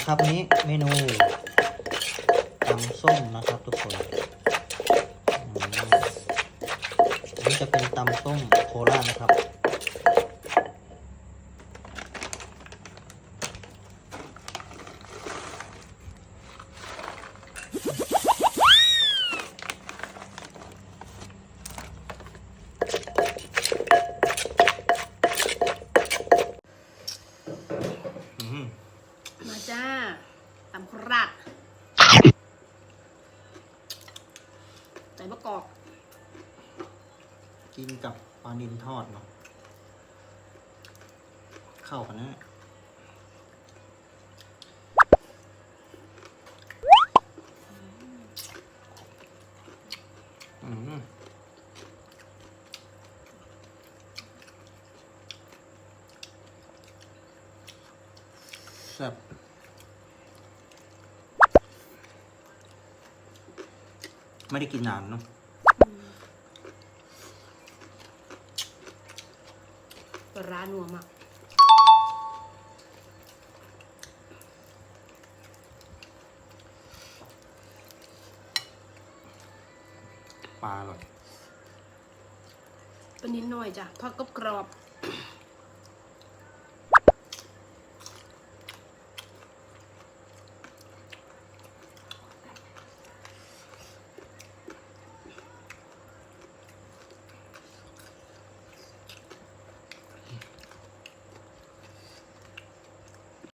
นะครับนี้เมนูตำส้มนะครับทุกคนนี่จะเป็นตำส้มโคราชนะครับ อืม จ้าตำคราชใส่มะกอกกินกับปลานิลทอดเนาะเข้ากันนะอืมแซ่บ ไม่ได้กินนานเนาะปลาร้านัวมากปลาอร่อยปลานิดหน่อยจ้ะทอดกรอบกรอบ